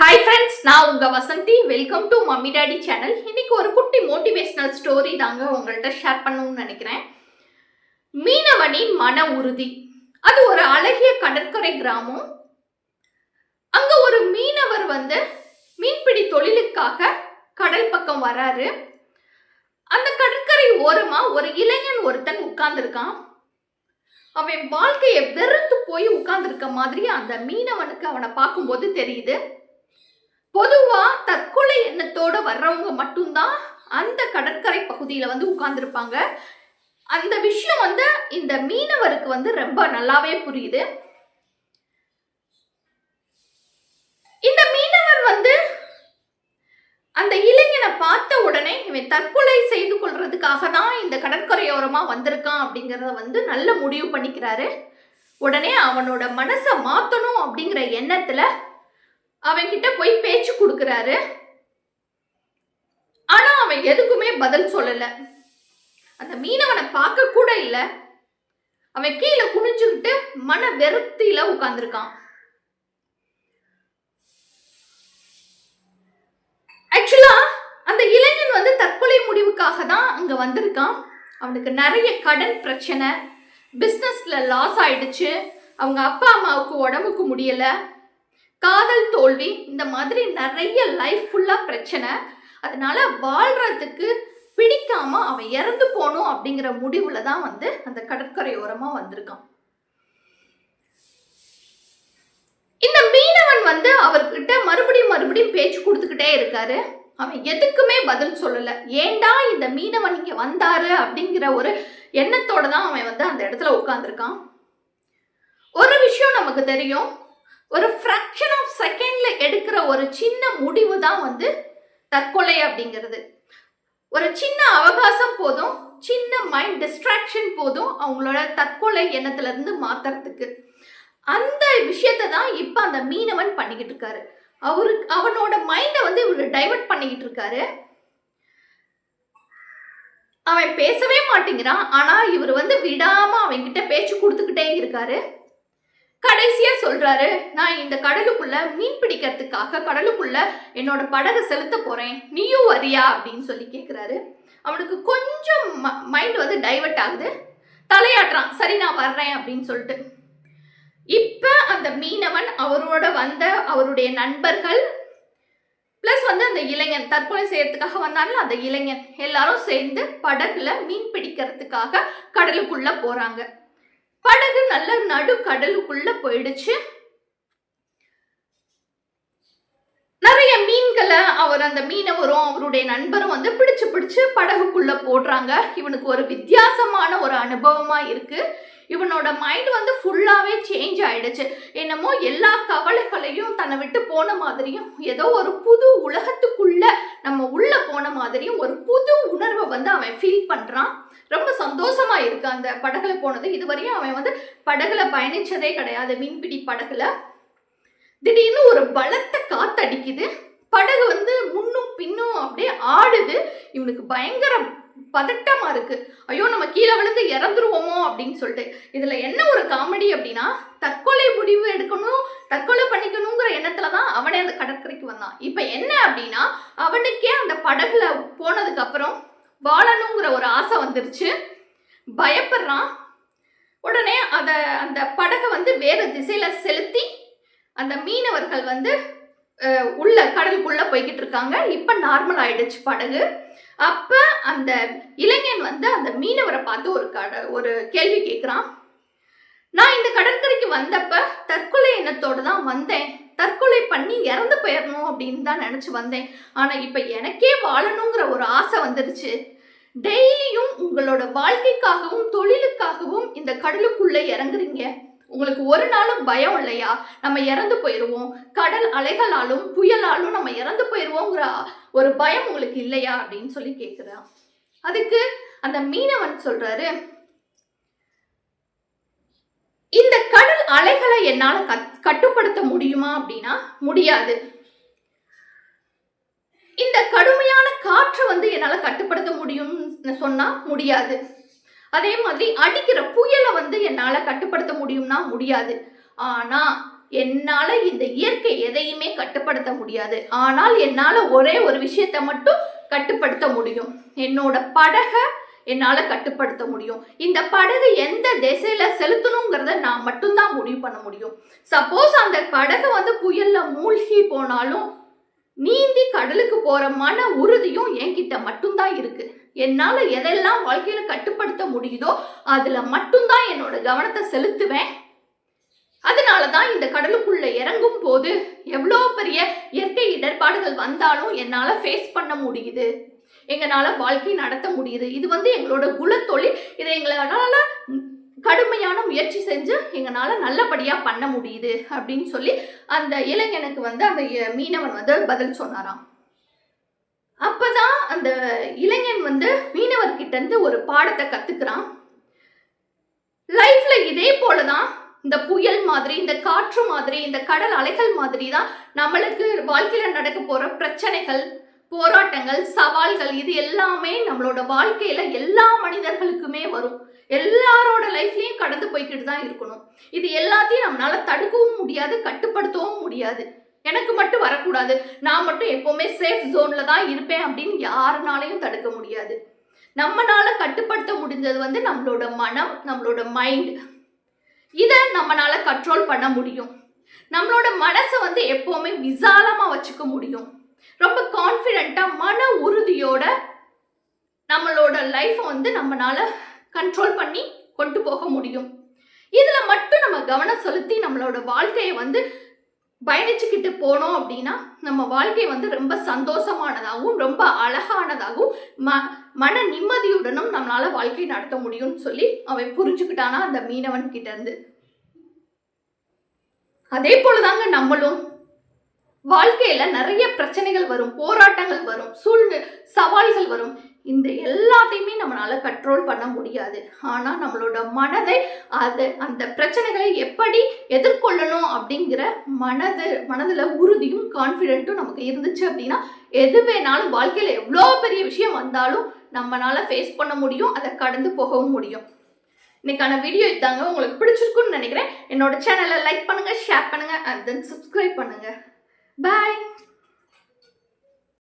Hi friends நான் உங்க Vasanthi. Welcome to mummy daddy channel இன்னைக்கு ஒரு குட்டி மோட்டிவேஷனல் ஸ்டோரி தாங்க உங்கள்கிட்ட ஷேர் பண்ணணும்னு நினைக்கிறேன். மீனவனின் மன உறுதி. அது ஒரு அழகிய கடற்கரை கிராமம். அங்க ஒரு மீனவர் வந்து மீன்பிடி தொழிலுக்காக கடல் பக்கம் வராரு. அந்த கடற்கரை ஓரமா ஒரு இளைஞன் ஒருத்தன் உட்கார்ந்துருக்கான். அவன் வாழ்க்கையை வெறுத்து போய் உட்கார்ந்துருக்க மாதிரி அந்த மீனவனுக்கு அவனை பார்க்கும்போது தெரியுது. பொதுவா தற்கொலை எண்ணத்தோட வர்றவங்க மட்டும்தான் அந்த கடற்கரை பகுதியில வந்து உட்கார்ந்துருப்பாங்க. அந்த விஷயம் வந்து இந்த மீனவருக்கு வந்து ரொம்ப நல்லாவே புரியுது. இந்த மீனவர் வந்து அந்த இளைஞனை பார்த்த உடனே இவன் தற்கொலை செய்து கொள்றதுக்காக தான் இந்த கடற்கரையோரமா வந்திருக்கான் அப்படிங்கிறத வந்து நல்ல முடிவு பண்ணிக்கிறாரு. உடனே அவனோட மனசை மாத்தணும் அப்படிங்கிற எண்ணத்துல அவன்கிட்ட போய் பேச்சு கொடுக்கறாரு. ஆனா அவன் எதுக்குமே பதில் சொல்லல. அந்த மீனவனை பார்க்க கூட இல்ல. அவன் கீழே குனிஞ்சுக்கிட்டு மன வெறுத்தில உட்கார்ந்துருக்கான். ஆக்சுவலா அந்த இளைஞன் வந்து தற்கொலை முடிவுக்காக தான் அங்க வந்திருக்கான். அவனுக்கு நிறைய கடன் பிரச்சனை பிஸ்னஸ்ல லாஸ் ஆயிடுச்சு. அவங்க அப்பா அம்மாவுக்கு உடம்புக்கு முடியலை. காதல் தோல்வி இந்த மாதிரி நிறைய லைஃப் ஃபுல்லாக பிரச்சனை. அதனால வாழ்கிறதுக்கு பிடிக்காம அவன் இறந்து போகணும் அப்படிங்கிற முடிவுல தான் வந்து அந்த கடற்கரையோரமாக வந்திருக்கான். இந்த மீனவன் வந்து அவர்கிட்ட மறுபடியும் மறுபடியும் பேச்சு கொடுத்துக்கிட்டே இருக்காரு. அவன் எதுக்குமே பதில் சொல்லல. ஏண்டா இந்த மீனவன் இங்கே வந்தாரு அப்படிங்கிற ஒரு எண்ணத்தோட தான் அவன் வந்து அந்த இடத்துல உட்காந்துருக்கான் ஒரு விஷயம் நமக்கு தெரியும். ஒரு ஃப்ராக்ஷன் ஆஃப் செகண்ட்ல எடுக்கிற ஒரு சின்ன முடிவு தான் வந்து தற்கொலை அப்படிங்கிறது. ஒரு சின்ன அவகாசம் போதும் சின்ன மைண்ட் டிஸ்ட்ராக்ஷன் போதும் அவங்களோட தற்கொலை எண்ணத்துல இருந்து மாத்துறதுக்கு. அந்த விஷயத்தை தான் இப்போ அந்த மீனவன் பண்ணிக்கிட்டு இருக்காரு. அவருக்கு அவனோட மைண்டை வந்து இவர் டைவர்ட் பண்ணிக்கிட்டு இருக்காரு. அவன் பேசவே மாட்டேங்கிறான். ஆனால் இவர் வந்து விடாமல் அவன்கிட்ட பேச்சு கொடுத்துக்கிட்டே இருக்காரு. கடைசியா சொல்றாரு நான் இந்த கடலுக்குள்ள மீன் பிடிக்கிறதுக்காக கடலுக்குள்ள என்னோட படகை செலுத்த போறேன். நீயும் வரியா? அப்படின்னு சொல்லி கேட்குறாரு அவனுக்கு கொஞ்சம் மைண்ட் வந்து டைவர்ட் ஆகுது. தலையாட்டுறான். சரி நான் வர்றேன் அப்படின்னு சொல்லிட்டு. இப்ப அந்த மீனவன் அவரோட வந்த அவருடைய நண்பர்கள் பிளஸ் வந்து அந்த இளைஞன் தற்கொலை செய்யறதுக்காக வந்தாலும் அந்த இளைஞன் எல்லாரும் சேர்ந்து படகுல மீன் பிடிக்கிறதுக்காக கடலுக்குள்ள போறாங்க. படகு நல்ல நடு கடலுக்குள்ள போயிடுச்சு. நிறைய மீன்களை அவர் அந்த மீனவரும் அவருடைய நண்பரும் வந்து பிடிச்சு பிடிச்சு படகுக்குள்ள போடுறாங்க. இவனுக்கு ஒரு வித்தியாசமான ஒரு அனுபவமா இருக்கு. இவனோட மைண்ட் வந்து ஃபுல்லாவே சேஞ்ச் ஆயிடுச்சு. என்னமோ எல்லா கவலைகளையும் தன்னை விட்டு போன மாதிரியும் ஏதோ ஒரு புது உலகத்துக்குள்ள நம்ம உள்ள போன மாதிரியும் ஒரு புது உணர்வை வந்து அவன் ஃபீல் பண்றான். ரொம்ப சந்தோஷமா இருக்கு அந்த படகுல போனது. இதுவரையும் அவன் வந்து படகுல பயணிச்சதே கிடையாது. மீன்பிடி படகுல. திடீர்னு ஒரு பலத்த காத்தடிக்குது படகு வந்து முன்னும் பின்னும் அப்படியே ஆடுது. இவனுக்கு பயங்கர பதட்டமா இருக்கு. ஐயோ நம்ம கீழே விழுந்து இறந்துருவோமோ அப்படின்னு சொல்லிட்டு. இதுல என்ன ஒரு காமெடி அப்படின்னா தற்கொலை முடிவு எடுக்கணும் தற்கொலை பண்ணிக்கணுங்கிற எண்ணத்துல தான் அவனே அந்த கடற்கரைக்கு வந்தான். இப்ப என்ன அப்படின்னா அவனுக்கே அந்த படகுல போனதுக்கு அப்புறம் வாழணுங்கிற ஒரு ஆசை வந்துருச்சு. பயப்படுறான். உடனே அதை அந்த படகை வந்து வேறு திசையில் செலுத்தி அந்த மீனவர்கள் வந்து உள்ள கடலுக்குள்ளே போய்கிட்டு இருக்காங்க. இப்போ நார்மல் ஆயிடுச்சு படகு. அப்போ அந்த இளைஞன் வந்து அந்த மீனவரை பார்த்து ஒரு கட ஒரு கேள்வி கேட்குறான் நான் இந்த கடற்கரைக்கு வந்தப்ப தற்கொலை எண்ணத்தோடு தான் வந்தேன். தற்கொலை பண்ணி இறந்து போயிடணும் அப்படின்னு தான் நினச்சி வந்தேன். ஆனால் இப்போ எனக்கே வாழணுங்கிற ஒரு ஆசை வந்துடுச்சு டெய்லியும் உங்களோட வாழ்க்கைக்காகவும் தொழிலுக்காகவும் இந்த கடலுக்குள்ளே இறங்குறீங்க. உங்களுக்கு ஒரு நாளும் பயம் இல்லையா? நம்ம இறந்து போயிடுவோம் கடல் அலைகளாலும் புயலாலும் நம்ம இறந்து போயிடுவோங்கிற ஒரு பயம் உங்களுக்கு இல்லையா? அப்படின்னு சொல்லி கேட்குறான் அதுக்கு அந்த மீனவன் சொல்றாரு இந்த கடல் அலைகளை என்னால கட்- கட்டுப்படுத்த முடியுமா? அப்படின்னா முடியாது. இந்த கடுமையான காற்றை வந்து என்னால் கட்டுப்படுத்த முடியும்னு சொன்னால் முடியாது. அதே மாதிரி அடிக்கிற புயலை வந்து என்னால் கட்டுப்படுத்த முடியும்னா முடியாது. ஆனால் என்னால் இந்த இயற்கை எதையுமே கட்டுப்படுத்த முடியாது. ஆனால் என்னால் ஒரே ஒரு விஷயத்தை மட்டும் கட்டுப்படுத்த முடியும். என்னோட படகை என்னால் கட்டுப்படுத்த முடியும். இந்த படகு எந்த திசையில செலுத்தணுங்கிறத நான் மட்டும்தான் முடிவு பண்ண முடியும். சப்போஸ் அந்த படகு வந்து புயல்ல மூழ்கி போனாலும் நீந்தி கடலுக்கு போற மன உறுதியும் என்கிட்ட மட்டும்தான் இருக்கு. என்னால எதெல்லாம் வாழ்க்கையில கட்டுப்படுத்த முடியுதோ அதுல மட்டும்தான் என்னோட கவனத்தை செலுத்துவேன். அதனால தான் இந்த கடலுக்குள்ள இறங்கும் போது எவ்வளோ பெரிய இயற்கை இடர்பாடுகள் வந்தாலும் என்னால் ஃபேஸ் பண்ண முடியுது. எங்களால் வாழ்க்கை நடத்த முடியுது. இது வந்து எங்களோட குலத்தொழில். இதை எங்களால் கடுமையான முயற்சி செஞ்சு எங்களால் நல்லபடியாக பண்ண முடியுது அப்படின்னு சொல்லி அந்த இளைஞனுக்கு வந்து அந்த மீனவன் வந்து பதில் சொன்னாராம். அப்போதான் அந்த இளைஞன் வந்து மீனவர்கிட்ட இருந்து ஒரு பாடத்தை கற்றுக்கிறான் லைஃப்பில் இதே போலதான் இந்த புயல் மாதிரி இந்த காற்று மாதிரி இந்த கடல் அலைகள் மாதிரி தான் நம்மளுக்கு வாழ்க்கையில் நடக்க போகிற பிரச்சனைகள் போராட்டங்கள் சவால்கள் இது எல்லாமே நம்மளோட வாழ்க்கையில் எல்லா மனிதர்களுக்குமே வரும். எல்லாரோட லைஃப்லையும் கடந்து போய்கிட்டு தான் இருக்கணும். இது எல்லாத்தையும் நம்மளால தடுக்கவும் முடியாது கட்டுப்படுத்தவும் முடியாது. எனக்கு மட்டும் வரக்கூடாது. நான் மட்டும் எப்போவுமே சேஃப் ஜோன்ல தான் இருப்பேன் அப்படின்னு யாருனாலையும் தடுக்க முடியாது. நம்மளால கட்டுப்படுத்த முடிஞ்சது வந்து நம்மளோட மனம் நம்மளோட மைண்ட் இதை நம்மளால கண்ட்ரோல் பண்ண முடியும். நம்மளோட மனசை வந்து எப்போவுமே விசாலமா வச்சுக்க முடியும். ரொம்ப கான்ஃபிடென்ட்டா மன உறுதியோட நம்மளோட லைஃப்பை வந்து நம்மளால கண்ட்ரோல் பண்ணி கொண்டு போக முடியும். இதில் மட்டும் நம்ம கவனம் செலுத்தி நம்மளோட வாழ்க்கையை வந்து பயணிச்சுக்கிட்டு போனோம் அப்படின்னா நம்ம வாழ்க்கை வந்து ரொம்ப சந்தோஷமானதாகவும் ரொம்ப அழகானதாகவும் ம மன நிம்மதியுடனும் நம்மளால் வாழ்க்கை நடத்த முடியும்னு சொல்லி அவன் புரிஞ்சுக்கிட்டானா அந்த மீனவன் கிட்டேருந்து. அதே போலதாங்க நம்மளும். வாழ்க்கையில நிறைய பிரச்சனைகள் வரும் போராட்டங்கள் வரும் சூழ்நிலை சவால்கள் வரும். இந்த எல்லாத்தையுமே நம்மளால கண்ட்ரோல் பண்ண முடியாது. ஆனா நம்மளோட மனதை அது அந்த பிரச்சனைகளை எப்படி எதிர்கொள்ளணும் அப்படிங்கிற மனது மனதுல உறுதியும் கான்ஃபிடென்ட்டும் நமக்கு இருந்துச்சு அப்படின்னா எது வேணாலும் வாழ்க்கையில எவ்வளோ பெரிய விஷயம் வந்தாலும் நம்மளால ஃபேஸ் பண்ண முடியும் அதை கடந்து போகவும் முடியும். இன்னைக்கான வீடியோ இதாங்க. உங்களுக்கு பிடிச்சிருக்குன்னு நினைக்கிறேன். என்னோட சேனலை லைக் பண்ணுங்க ஷேர் பண்ணுங்க அண்ட் தென் சப்ஸ்கிரைப் பண்ணுங்க. பாய்